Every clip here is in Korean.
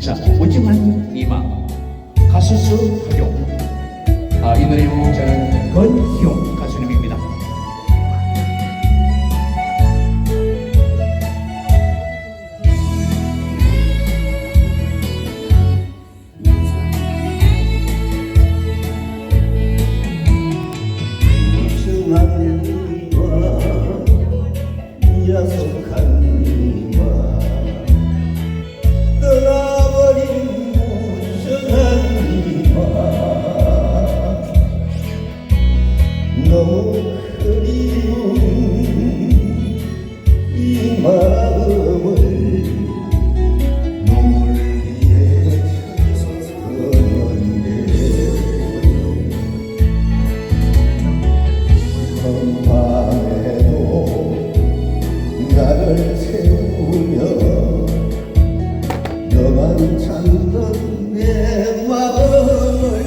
자, 오지만 이마 가수수 활용. 아, 이 노래 연목자는 권희용 가수님입니다. 야속한 찾는 내 마음을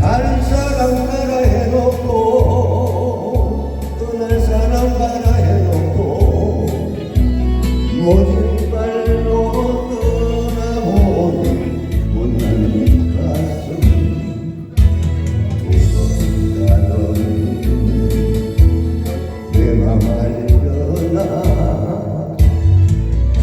갈 사람 가라 해놓고 떠날 사람 가라 해놓고 모진 말로 떠나보니 못난 이 가슴 내맘 알려나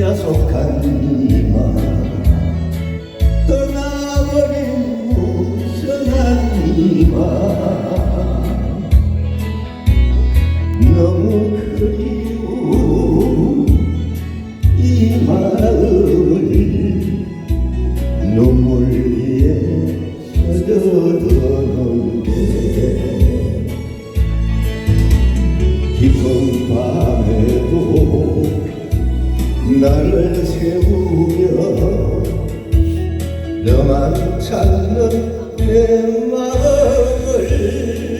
야속한 이마 떠나버린 무슨한 이마 너무 그리운 이 마음을 눈물 위에 젖어두는데 깊은 밤에도 나를 세우며 너만 찾는 내 마음을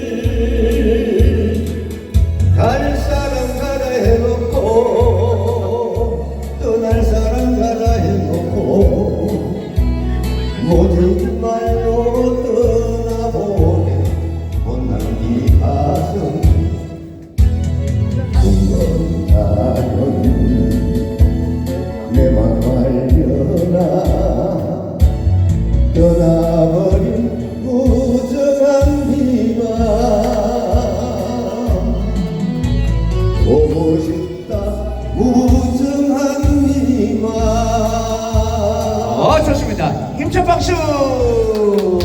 무정한 비만 어, 좋습니다. 힘찬 박수!